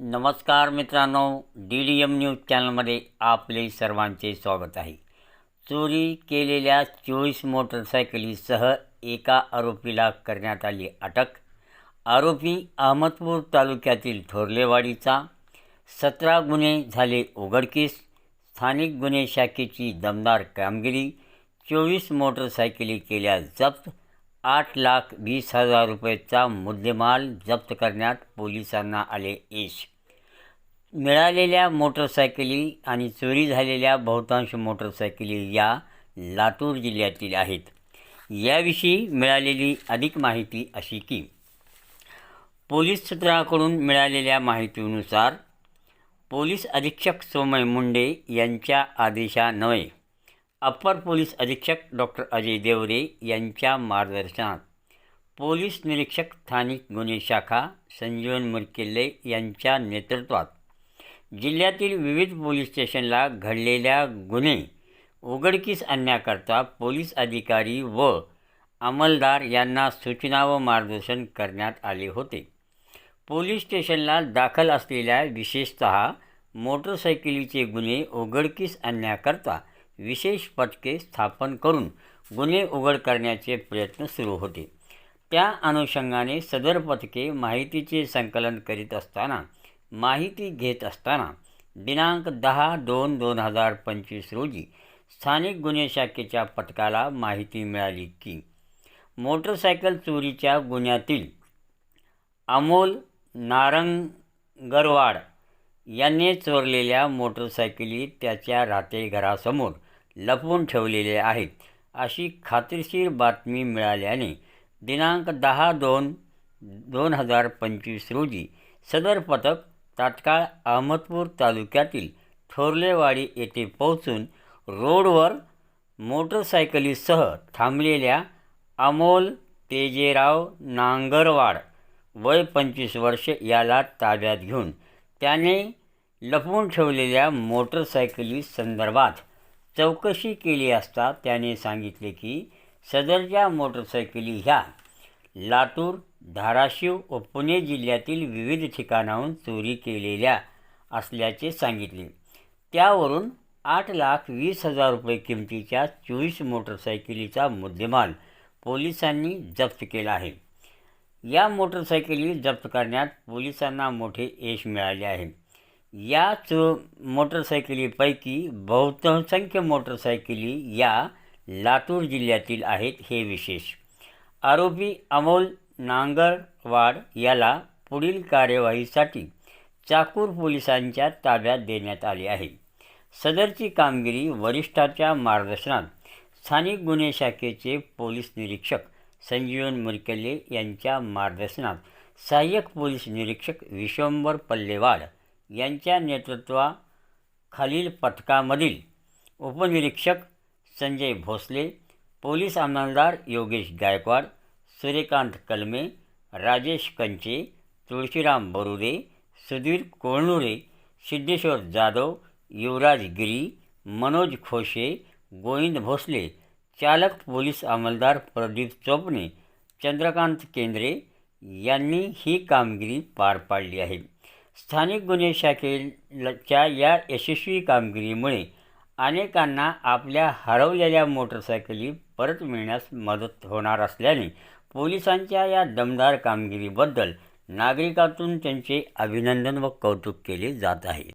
नमस्कार मित्रांनो D D M news चॅनलमध्ये आपले सर्वांचे स्वागत आहे. चोरी केलेल्या चोवीस मोटरसायकलीसह एका आरोपीला करण्यात आली अटक. आरोपी अहमदपूर तालुक्यातील थोरलेवाडीचा. सतरा गुन्हे झाले उघडकीस. स्थानिक गुन्हे शाखेची दमदार कामगिरी. चोवीस मोटरसायकली केल्या जप्त. आठ लाख वीस हजार रुपयेचा मुद्देमाल जप्त करण्यात पोलिसांना आले यश. मिळालेल्या मोटरसायकली आणि चोरी झालेल्या बहुतांश मोटरसायकली या लातूर जिल्ह्यातील आहेत. याविषयी मिळालेली अधिक माहिती अशी की पोलीस सूत्राकडून मिळालेल्या माहितीनुसार पोलीस अधीक्षक सोमय मुंडे यांच्या आदेशान्वये अप्पर पोलीस अधीक्षक डॉक्टर अजय देवरे यांच्या मार्गदर्शनात पोलीस निरीक्षक स्थानिक गुन्हे शाखा संजीवन मुरकिल्ले यांच्या नेतृत्वात जिल्ह्यातील विविध पोलीस स्टेशनला घडलेल्या गुन्हे उघडकीस आणण्याकरता पोलीस अधिकारी व अंमलदार यांना सूचना व मार्गदर्शन करण्यात आले होते. पोलीस स्टेशनला दाखल असलेल्या विशेषतः मोटरसायकलीचे गुन्हे उघडकीस आणण्याकरता विशेष पथके स्थापन करून गुन्हे उघड करण्याचे प्रयत्न सुरू होते. त्या अनुषंगाने सदर पथके माहितीचे संकलन करीत असताना माहिती घेत असताना दिनांक दहा दोन दोन हजार पंचवीस रोजी स्थानिक गुन्हे शाखेच्या पथकाला माहिती मिळाली की मोटरसायकल चोरीच्या गुन्ह्यातील अमोल नारंगरवाड यांनी चोरलेल्या मोटरसायकली त्याच्या राहतेघरासमोर लपवून ठेवलेले आहेत. अशी खात्रीशीर बातमी मिळाल्याने दिनांक दहा दोन दोन हजार पंचवीस रोजी सदर पथक तात्काळ अहमदपूर तालुक्यातील थोरलेवाडी येथे पोहोचून रोडवर मोटरसायकलीसह थांबलेल्या अमोल तेजेराव नांगरवाड वय पंचवीस वर्ष याला ताब्यात घेऊन त्याने लपवून ठेवलेल्या मोटरसायकली संदर्भात चौकशी केली असता त्याने सांगितले की सदरच्या मोटरसायकली ह्या लातूर धाराशिव व पुणे जिल्ह्यातील विविध ठिकाणाहून चोरी केलेल्या असल्याचे सांगितले. त्यावरून आठ लाख वीस हजार रुपये किमतीच्या चोवीस मोटरसायकलीचा मुद्देमाल पोलिसांनी जप्त केला आहे. या मोटरसायकली जप्त करण्यात पोलिसांना मोठे यश मिळाले आहे. या चो मोटरसायकलीपैकी बहुसंख्य मोटरसायकली या लातूर जिल्ह्यातील आहेत हे विशेष. आरोपी अमोल नांगरवाड याला पुढील कार्यवाहीसाठी चाकूर पोलिसांच्या ताब्यात देण्यात आले आहे. सदरची कामगिरी वरिष्ठाच्या मार्गदर्शनात स्थानिक गुन्हे शाखेचे पोलीस निरीक्षक संजीवन मुरकल्ले यांच्या मार्गदर्शनात सहाय्यक पोलीस निरीक्षक विश्वंभर पल्लेवाड यांच्या नेतृत्वा खालील पथकामधील उपनिरीक्षक संजय भोसले पोलीस अंमलदार योगेश गायकवाड सूर्यकांत कलमे राजेश कंचे तुळशीराम बरुदे सुधीर कोळनुरे सिद्धेश्वर जाधव युवराज गिरी मनोज खोशे गोविंद भोसले चालक पोलीस अंमलदार प्रदीप चोपणे चंद्रकांत केंद्रे यांनी ही कामगिरी पार पाडली आहे. स्थानिक गुन्हे शाखेच्या या यशस्वी कामगिरीमुळे अनेकांना आपल्या हरवलेल्या मोटरसायकली परत मिळण्यास मदत होणार असल्याने पोलिसांच्या या दमदार कामगिरीबद्दल नागरिकातून त्यांचे अभिनंदन व कौतुक केले जात आहे.